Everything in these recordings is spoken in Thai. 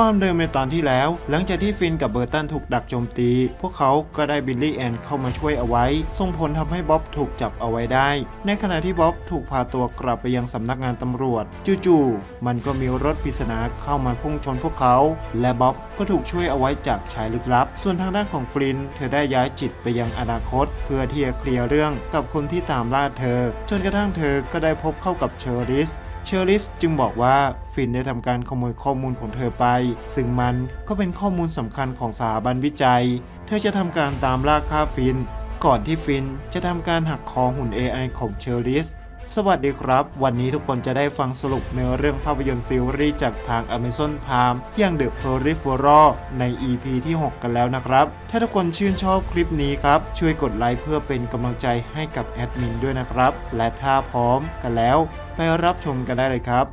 ความเดิมในตอนที่แล้ว หลังจากที่ฟินกับเบอร์ตันถูกดักโจมตี พวกเขาก็ได้บิลลี่แอนเข้ามาช่วยเอาไว้ ส่งผลทำให้บ๊อบถูกจับเอาไว้ได้ ในขณะที่บ๊อบถูกพาตัวกลับไปยังสำนักงานตำรวจ จู่ๆมันก็มีรถปริศนาเข้ามาพุ่งชนพวกเขา และบ๊อบก็ถูกช่วยเอาไว้จากชายลึกลับ ส่วนทางด้านของฟลินเธอได้ย้ายจิตไปยังอนาคต เพื่อที่จะเคลียร์เรื่องกับคนที่ตามล่าเธอ จนกระทั่งเธอก็ได้พบเข้ากับเชอริส เชอริสจึงบอกว่าฟินได้ทำการขโมยข้อมูลของเธอไป ซึ่งมันก็เป็นข้อมูลสำคัญของสถาบันวิจัย เธอจะทำการตามล่าฆ่าฟิน ก่อนที่ฟินจะทำการหักคอหุ่น AI ของเชอริส สวัสดีครับ วันนี้ทุกคนจะได้ฟังสรุปเนื้อเรื่องภาพยนตร์ซีรีส์จากทาง Amazon Prime อย่าง The Peripheral ใน EP ที่ 6 กันแล้วนะครับ ถ้าทุกคนชื่นชอบคลิปนี้ครับ ช่วยกดไลค์เพื่อเป็นกำลังใจให้กับแอดมินด้วยนะครับ และถ้าพร้อมกันแล้ว ไปรับชมกันได้เลยครับ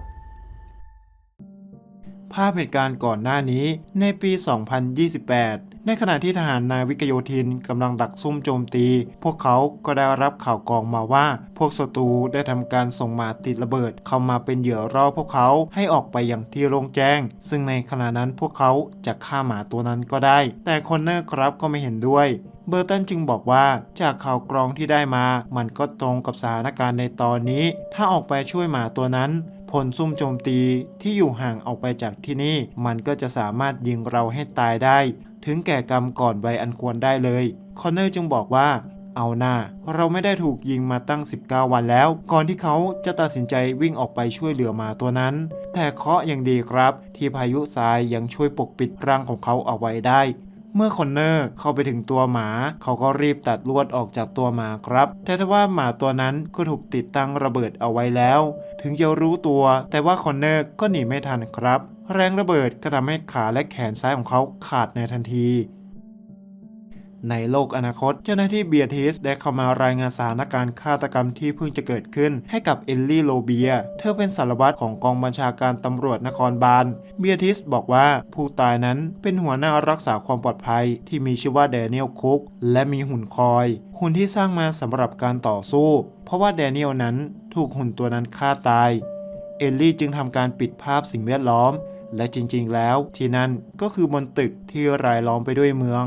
ภาพเหตุการณ์ก่อนหน้านี้ในปี 2028 ในขณะที่ทหารนาวิกโยธินกำลังดักซุ่มโจมตี พวกเขาก็ได้รับข่าวกรองมาว่า พวกศัตรูได้ทำการส่งหมาติดระเบิด เข้ามาเป็นเหยื่อรอพวกเขาให้ออกไปอย่างที่โล่งแจ้ง ซึ่งในขณะนั้นพวกเขาจะฆ่าหมาตัวนั้นก็ได้ แต่คอนเนอร์ครับก็ไม่เห็นด้วยเบอร์ตันจึงบอกว่าจากข่าวกรองที่ได้มา มันก็ตรงกับสถานการณ์ในตอนนี้ ถ้าออกไปช่วยหมาตัวนั้น ผลซุ่มโจมตีที่อยู่ห่างออกไปจากที่นี่ มันก็จะสามารถยิงเราให้ตายได้ ถึงแก่กรรมก่อนวัยอันควรได้เลย คอนเนอร์จึงบอกว่าเอาหน้า เราไม่ได้ถูกยิงมาตั้ง 19 วันแล้ว ก่อนที่เขาจะตัดสินใจวิ่งออกไปช่วยเหลือมาตัวนั้น แต่เคาะยังดีครับ ที่พายุทรายยังช่วยปกปิดร่างของเขาเอาไว้ได้ เมื่อคอนเนอร์เข้าไปถึงตัวหมา เขาก็รีบตัดลวดออกจากตัวหมาครับ แต่ถ้าว่าหมาตัวนั้นก็ถูกติดตั้งระเบิดเอาไว้แล้ว ถึงจะรู้ตัว แต่ว่าคอนเนอร์ก็หนีไม่ทันครับ แรงระเบิดก็ทำให้ขาและแขนซ้ายของเขาขาดในทันที ในโลกอนาคต เจ้าหน้าที่เบียทิสได้เข้ามารายงานสถานการณ์ฆาตกรรมที่เพิ่งจะเกิดขึ้นให้กับเอลลี่โลเบีย เธอเป็นสารวัตรของกองบัญชาการตำรวจนครบาล เบียทิสบอกว่าผู้ตายนั้นเป็นหัวหน้ารักษาความปลอดภัยที่มีชื่อว่าแดเนียลคุก และมีหุ่นคอย หุ่นที่สร้างมาสำหรับการต่อสู้ เพราะว่าแดเนียลนั้นถูกหุ่นตัวนั้นฆ่าตาย เอลลี่จึงทำการปิดภาพสิ่งแวดล้อม และจริงๆ แล้วที่นั่นก็คือบนตึกที่รายล้อมไปด้วยเมือง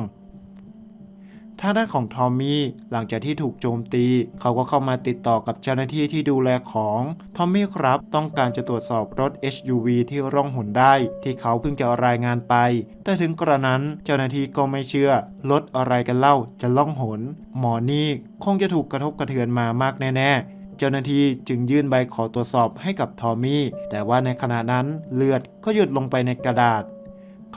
ทางด้านของทอมมี่หลังจากที่ถูกโจมตี เขาก็เข้ามาติดต่อกับเจ้าหน้าที่ที่ดูแลของทอมมี่ครับ ต้องการจะตรวจสอบรถ SUV ที่ร่องหนได้ ที่เขาเพิ่งจะรายงานไป แต่ถึงกระนั้นเจ้าหน้าที่ก็ไม่เชื่อรถอะไรกันเล่าจะล่องหน หมอนี่คงจะถูกกระทบกระเทือนมามากแน่ๆเจ้าหน้าที่จึงยื่นใบขอตรวจสอบให้กับทอมมี่ แต่ว่าในขณะนั้นเลือดก็หยุดลงไปในกระดาษ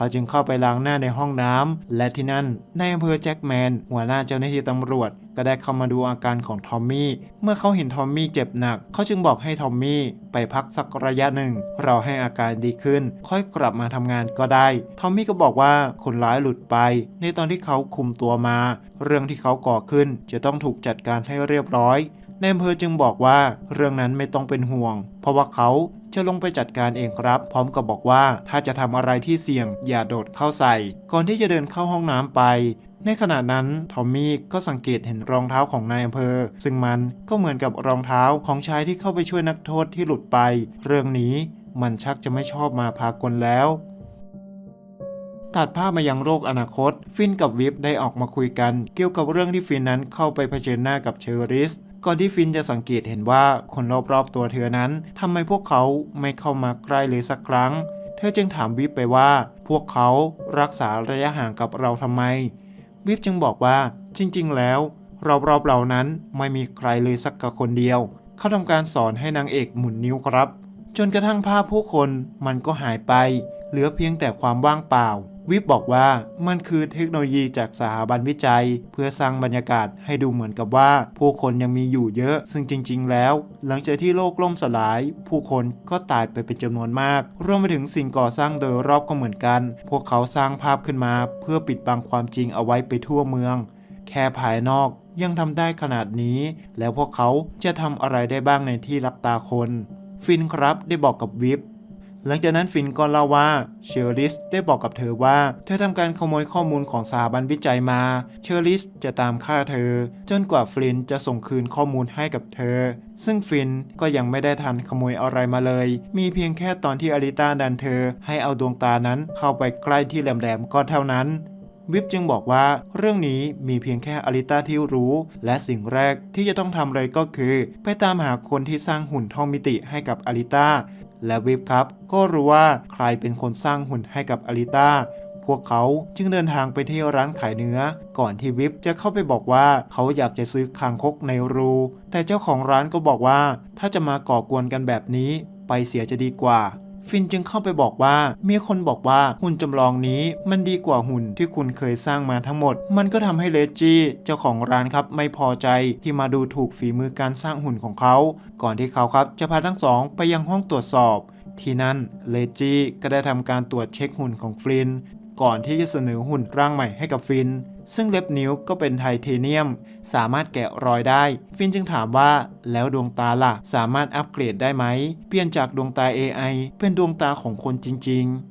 เขาจึงเข้าไปล้างหน้าในห้องน้ำและที่นั่นในอำเภอแจ็คแมนหัวหน้าเจ้าหน้าที่ตำรวจ ก็ได้เข้ามาดูอาการของทอมมี่เมื่อเขาเห็นทอมมี่เจ็บหนัก เขาจึงบอกให้ทอมมี่ไปพักสักระยะหนึ่งเราให้อาการดีขึ้น ค่อยกลับมาทำงานก็ได้ทอมมี่ก็บอกว่าคนร้ายหลุดไป ในตอนที่เขาคุมตัวมา เรื่องที่เขาก่อขึ้นจะต้องถูกจัดการให้เรียบร้อยในอำเภอจึงบอกว่าเรื่องนั้นไม่ต้องเป็นห่วง เพราะว่าเขา จะลงไปจัดการเองครับ พร้อมกับบอกว่าถ้าจะทำอะไรที่เสี่ยงอย่าโดดเข้าใส่ ก่อนที่จะเดินเข้าห้องน้ำไป ในขณะนั้นทอมมี่ก็สังเกตเห็นรองเท้าของนายอำเภอ ซึ่งมันก็เหมือนกับรองเท้าของชายที่เข้าไปช่วยนักโทษที่หลุดไป เรื่องนี้มันชักจะไม่ชอบมาพากลแล้วตัดภาพมายังโลกอนาคต ฟินกับวิปได้ออกมาคุยกัน เกี่ยวกับเรื่องที่ฟินนั้นเข้าไปเผชิญหน้ากับเชอริส ก่อนที่ฟินจะสังเกตเห็นว่าคนรอบๆตัวเธอนั้นทำไมพวกเขาไม่เข้ามาใกล้เลยสักครั้ง เธอจึงถามวิปไปว่า พวกเขารักษาระยะห่างกับเราทำไม วิปจึงบอกว่าจริงๆ แล้ว รอบๆเรานั้นไม่มีใครเลยสักกคนเดียว เขาทำการสอนให้นางเอกหมุนนิ้วครับ จนกระทั่งภาพผู้คนมันก็หายไป เหลือเพียงแต่ความว่างเปล่า วิบบอกว่ามันคือเทคโนโลยีจากสถาบันวิจัย เพื่อสร้างบรรยากาศให้ดูเหมือนกับว่า ผู้คนยังมีอยู่เยอะ ซึ่งจริง ๆ แล้ว หลังจากที่โลกล่มสลาย ผู้คนก็ตายไปเป็นจำนวนมาก รวมไปถึงสิ่งก่อสร้างโดยรอบก็เหมือนกัน พวกเขาสร้างภาพขึ้นมา เพื่อปิดบังความจริงเอาไว้ไปทั่วเมือง แค่ภายนอกยังทำได้ขนาดนี้ แล้วพวกเขาจะทำอะไรได้บ้างในที่รับตาคน ฟินครับได้บอกกับวิป หลังจากนั้นฟินก็เล่าว่าเชอริสได้บอกกับเธอว่า เธอทำการขโมยข้อมูลของสถาบันวิจัยมา เชอริสจะตามฆ่าเธอ จนกว่าฟลินจะส่งคืนข้อมูลให้กับเธอ ซึ่งฟินก็ยังไม่ได้ทันขโมยอะไรมาเลย มีเพียงแค่ตอนที่อลิต้าดันเธอ ให้เอาดวงตานั้นเข้าไปใกล้ที่แหลมๆก็เท่านั้นวิปจึงบอกว่าเรื่องนี้มีเพียงแค่อลิต้าที่รู้ และสิ่งแรกที่จะต้องทำเลยก็คือ ไปตามหาคนที่สร้างหุ่นท่องมิติให้กับอลิต้า และวิฟครับก็รู้ว่าใครเป็นคนสร้างหุ่นให้กับอลิต้าพวกเขาจึงเดินทางไปที่ร้านขายเนื้อ ก่อนที่วิฟจะเข้าไปบอกว่าเขาอยากจะซื้อคางคกในรู แต่เจ้าของร้านก็บอกว่า ถ้าจะมาก่อกวนกันแบบนี้ ไปเสียจะดีกว่า ฟินจึงเข้าไปบอกว่า มีคนบอกว่าหุ่นจำลองนี้มันดีกว่าหุ่นที่คุณเคยสร้างมาทั้งหมด มันก็ทำให้เลจี้เจ้าของร้านครับไม่พอใจที่มาดูถูกฝีมือการสร้างหุ่นของเขา ก่อนที่เขาครับจะพาทั้งสองไปยังห้องตรวจสอบ ที่นั่นเลจี้ก็ได้ทำการตรวจเช็คหุ่นของฟลิน ก่อนที่จะเสนอหุ่นร่างใหม่ให้กับฟิน ซึ่งเล็บนิ้วก็เป็นไทเทเนียม สามารถแกะรอยได้ ฟินจึงถามว่าแล้วดวงตาล่ะ สามารถอัปเกรดได้ไหม เปลี่ยนจากดวงตา AI เป็นดวงตาของคนจริง ๆ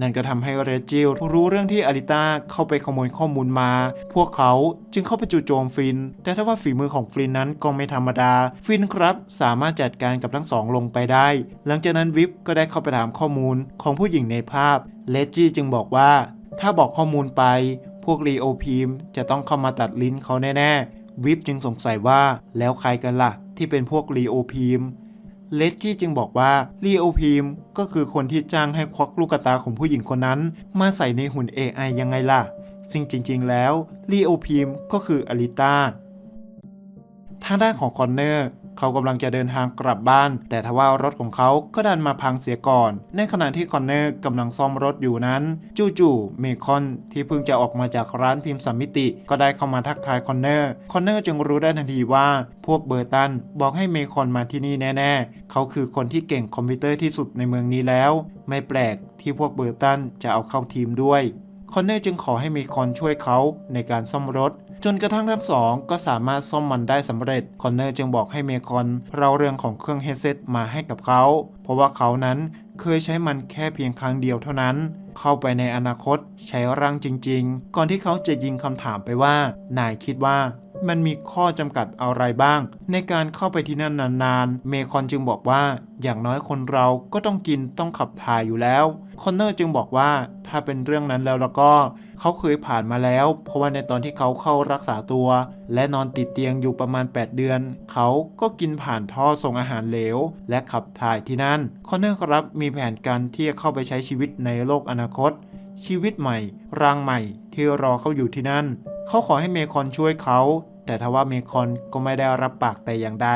นั่นก็ทำให้เรจิลรู้เรื่องที่อาริต้าเข้าไปขโมยข้อมูลมา พวกเขาจึงเข้าไปจู่โจมฟิน แต่ถ้าว่าฝีมือของฟินนั้นก็ไม่ธรรมดา ฟินครับสามารถจัดการกับทั้งสองลงไปได้ หลังจากนั้นวิปก็ได้เข้าไปถามข้อมูลของผู้หญิงในภาพ เลจี้จึงบอกว่า ถ้าบอกข้อมูลไป พวกรีโอพีมจะต้องเข้ามาตัดลิ้นเขาแน่ๆ วิปจึงสงสัยว่าแล้วใครกันล่ะ ที่เป็นพวกรีโอพีม เลดจี้จึงบอกว่าลีโอพีมก็คือคนที่จ้างให้ควักลูกตาของผู้หญิงคนนั้น มาใส่ในหุ่น AI ยังไงล่ะ ซึ่งจริงๆแล้วลีโอพีมก็คืออลิต้าทางด้านของคอนเนอร์ เขากำลังจะเดินทางกลับบ้าน แต่ทว่ารถของเขาก็ดันมาพังเสียก่อน ในขณะที่คอนเนอร์กำลังซ่อมรถอยู่นั้น จู่ๆเมคอนที่เพิ่งจะออกมาจากร้านพิมพ์สามมิติ ก็ได้เข้ามาทักทายคอนเนอร์คอนเนอร์จึงรู้ได้ทันทีว่าพวกเบอร์ตันบอกให้เมคอนมาที่นี่แน่ๆ เขาคือคนที่เก่งคอมพิวเตอร์ที่สุดในเมืองนี้แล้ว ไม่แปลกที่พวกเบอร์ตันจะเอาเข้าทีมด้วยคอนเนอร์จึงขอให้เมคอนช่วยเขาในการซ่อมรถ จนกระทั่งทั้งสองก็สามารถซ่อมมันได้สำเร็จ คอนเนอร์จึงบอกให้เมคอนเล่าเรื่องของเครื่องเฮดเซตมาให้กับเขา เพราะว่าเขานั้นเคยใช้มันแค่เพียงครั้งเดียวเท่านั้น เข้าไปในอนาคตใช้ร่างจริง ๆ ก่อนที่เขาจะยิงคำถามไปว่า นายคิดว่ามันมีข้อจำกัดอะไรบ้าง ในการเข้าไปที่นั่นนานๆ เมคอนจึงบอกว่า อย่างน้อยคนเราก็ต้องกินต้องขับถ่ายอยู่แล้ว คอนเนอร์จึงบอกว่าถ้าเป็นเรื่องนั้นแล้วแล้วก็ เขาเคยผ่านมาแล้ว เพราะว่าในตอนที่เขาเข้ารักษาตัว และนอนติดเตียงอยู่ประมาณ 8 เดือน เขาก็กินผ่านท่อส่งอาหารเหลว และขับถ่ายที่นั่นคอนเนอร์ครับมีแผนการที่จะเข้าไปใช้ชีวิตในโลกอนาคต ชีวิตใหม่ร่างใหม่ ที่รอเขาอยู่ที่นั่น เขาขอให้เมคอนช่วยเขาแต่ทว่าเมคอนก็ไม่ได้รับปากแต่อย่างใด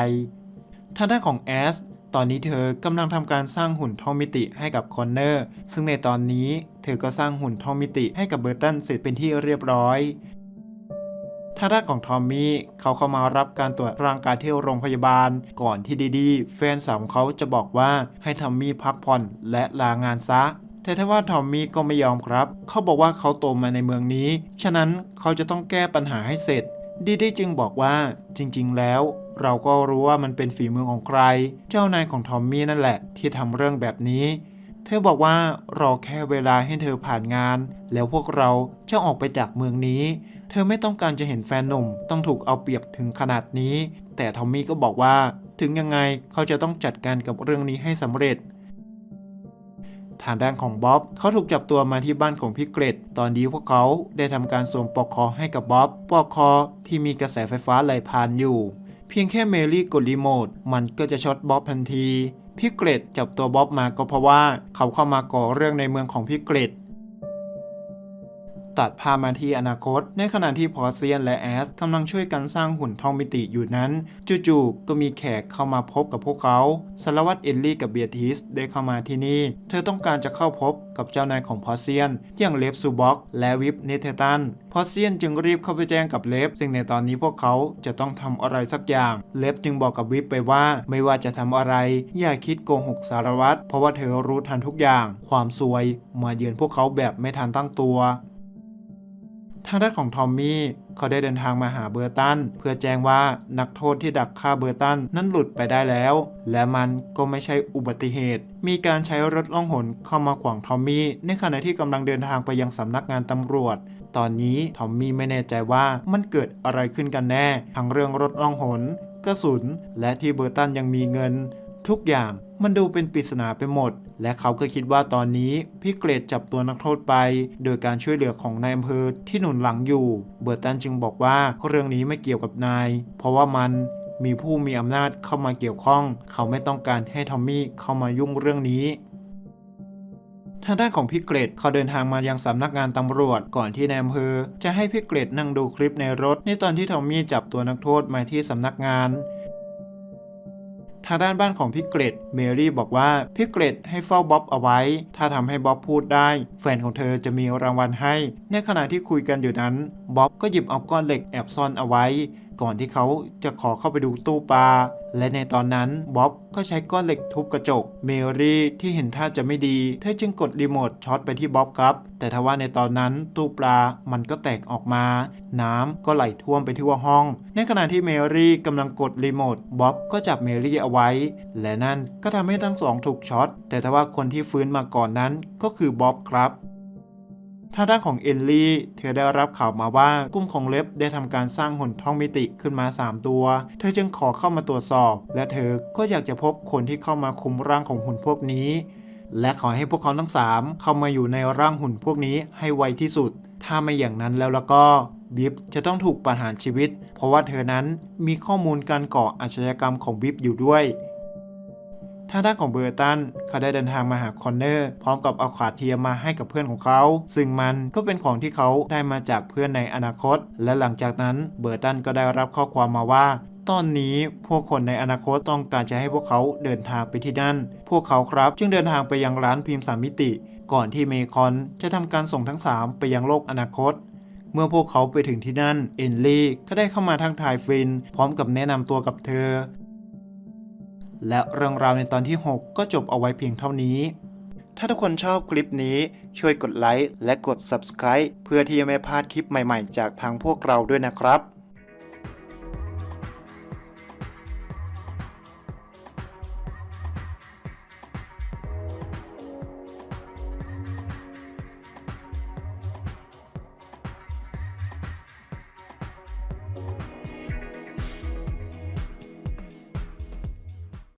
ทางด้านของแอส ตอนนี้เธอกำลังทำการสร้างหุ่นท่อมิติให้กับคอนเนอร์ ซึ่งในตอนนี้เธอก็สร้างหุ่นท่อมิติให้กับเบอร์ตันเสร็จเป็นที่เรียบร้อยทางด้านของทอมมี่เขาเข้ามารับการตรวจร่างกายที่โรงพยาบาล ก่อนที่ดีดีแฟนสาวของเขาจะบอกว่าให้ทอมมี่พักผ่อนและลางานซะ แต่ถ้าว่าทอมมี่ก็ไม่ยอมครับ เขาบอกว่าเขาโตมาในเมืองนี้ ฉะนั้นเขาจะต้องแก้ปัญหาให้เสร็จดีดีจึงบอกว่าจริง ๆ แล้ว เราก็รู้ว่ามันเป็นฝีมือของใคร เจ้านายของทอมมี่นั่นแหละ ที่ทำเรื่องแบบนี้ เธอบอกว่ารอแค่เวลาให้เธอผ่านงาน แล้วพวกเราจะออกไปจากเมืองนี้ เธอไม่ต้องการจะเห็นแฟนหนุ่มต้องถูกเอาเปรียบถึงขนาดนี้ แต่ทอมมี่ก็บอกว่า ถึงยังไงเขาจะต้องจัดการกับเรื่องนี้ให้สำเร็จทางด้านของบ๊อบเขาถูกจับตัวมาที่บ้านของพี่เกรดตอนนี้พวกเขาได้ทำการสวมปลอกคอให้กับบ๊อบปลอกคอที่มีกระแสไฟฟ้าไหลผ่านอยู่ เพียงแค่เมลี่กดรีโมทมันก็จะช็อตบ๊อบทันที พี่เกรดจับตัวบ๊อบมาก็เพราะว่าเขาเข้ามาก่อเรื่องในเมืองของพี่เกรด ตัดภาพมาที่อนาคต ในขณะที่พอเซียนและแอสกำลังช่วยกันสร้างหุ่นทองมิติอยู่นั้น จู่ๆก็มีแขกเข้ามาพบกับพวกเขาสารวัตรเอลลี่กับเบียทิสได้เข้ามาที่นี่ เธอต้องการจะเข้าพบกับเจ้านายของพอเซียน อย่างเลฟซูบ็อกและวิปเนเธตันพอเซียนจึงรีบเข้าไปแจ้งกับเลฟซึ่งในตอนนี้พวกเขาจะต้องทำอะไรสักอย่าง เลฟจึงบอกกับวิปไปว่า ไม่ว่าจะทำอะไร อย่าคิดโกหกสารวัตรเพราะว่าเธอรู้ทันทุกอย่าง ความซวยมาเยือนพวกเขาแบบไม่ทันตั้งตัว ทางด้านของทอมมี่เขาได้เดินทางมาหาเบอร์ตันเพื่อแจ้งว่านักโทษที่ดักฆ่าเบอร์ตันนั้นหลุดไปได้แล้ว และมันก็ไม่ใช่อุบัติเหตุ มีการใช้รถล่องหนเข้ามาขวางทอมมี่ในขณะที่กำลังเดินทางไปยังสำนักงานตำรวจตอนนี้ทอมมี่ไม่แน่ใจว่ามันเกิดอะไรขึ้นกันแน่ ทั้งเรื่องรถล่องหนกระสุน และที่เบอร์ตันยังมีเงิน ทุกอย่างมันดูเป็นปริศนาไปหมด และเขาก็คิดว่าตอนนี้พี่เกรดจับตัวนักโทษไป โดยการช่วยเหลือของนายอำเภอที่หนุนหลังอยู่ เบอร์ตันจึงบอกว่าเรื่องนี้ไม่เกี่ยวกับนาย เพราะว่ามันมีผู้มีอำนาจเข้ามาเกี่ยวข้อง เขาไม่ต้องการให้ทอมมี่เข้ามายุ่งเรื่องนี้ทางด้านของพี่เกรดเขาเดินทางมายังสำนักงานตำรวจก่อนที่นายอำเภอจะให้พี่เกรดนั่งดูคลิปในรถ ในตอนที่ทอมมี่จับตัวนักโทษมาที่สำนักงาน ทางด้านบ้านของพี่เกรดเมรี่บอกว่าพี่เกรดให้เฝ้าบ๊อบเอาไว้ ถ้าทำให้บ๊อบพูดได้ แฟนของเธอจะมีรางวัลให้ ในขณะที่คุยกันอยู่นั้นบ๊อบก็หยิบเอาก้อนเหล็กแอบซ่อนเอาไว้ ก่อนที่เขาจะขอเข้าไปดูตู้ปลา และในตอนนั้นบ๊อบก็ใช้ก้อนเหล็กทุบกระจก เมรี่ที่เห็นท่าจะไม่ดี เธอจึงกดรีโมทช็อตไปที่บ๊อบครับ แต่ทว่าในตอนนั้นตู้ปลามันก็แตกออกมา น้ำก็ไหลท่วมไปทั่วห้อง ในขณะที่เมรี่กำลังกดรีโมทบ๊อบก็จับเมรี่เอาไว้ และนั่นก็ทำให้ทั้งสองถูกช็อต แต่ทว่าคนที่ฟื้นมาก่อนนั้นก็คือบ๊อบครับ ทางด้านของเอลลี่ เธอได้รับข่าวมาว่ากลุ่มของเล็บได้ทำการสร้างหุ่นท่องมิติขึ้นมา 3 ตัว เธอจึงขอเข้ามาตรวจสอบ และเธอก็อยากจะพบคนที่เข้ามาคุมร่างของหุ่นพวกนี้ และขอให้พวกเขาทั้ง 3 เข้ามาอยู่ในร่างหุ่นพวกนี้ให้ไวที่สุด ถ้าไม่อย่างนั้นแล้วแล้วก็บิฟจะต้องถูกประหารชีวิต เพราะว่าเธอนั้นมีข้อมูลการก่ออาชญากรรมของบิฟอยู่ด้วย ทางด้านของเบอร์ตันเขาได้เดินทางมาหาคอนเนอร์พร้อมกับเอาขาเทียมมาให้กับเพื่อนของเขา ซึ่งมันก็เป็นของที่เขาได้มาจากเพื่อนในอนาคต และหลังจากนั้นเบอร์ตันก็ได้รับข้อความมาว่าตอนนี้พวกคนในอนาคตต้องการจะให้พวกเขาเดินทางไปที่นั่น พวกเขาครับจึงเดินทางไปยังร้านพิมพ์สามมิติ ก่อนที่เมคอนจะทำการส่งทั้ง 3 ไปยังโลกอนาคต เมื่อพวกเขาไปถึงที่นั่น เอนลี่ก็ได้เข้ามาทักทายฟริน พร้อมกับแนะนำตัวกับเธอ และเรื่องราวในตอนที่ 6 ก็จบเอาไว้เพียงเท่านี้ ถ้าทุกคนชอบคลิปนี้ช่วยกดไลค์และกด Subscribe เพื่อที่จะไม่พลาดคลิปใหม่ๆ จากทางพวกเราด้วยนะครับ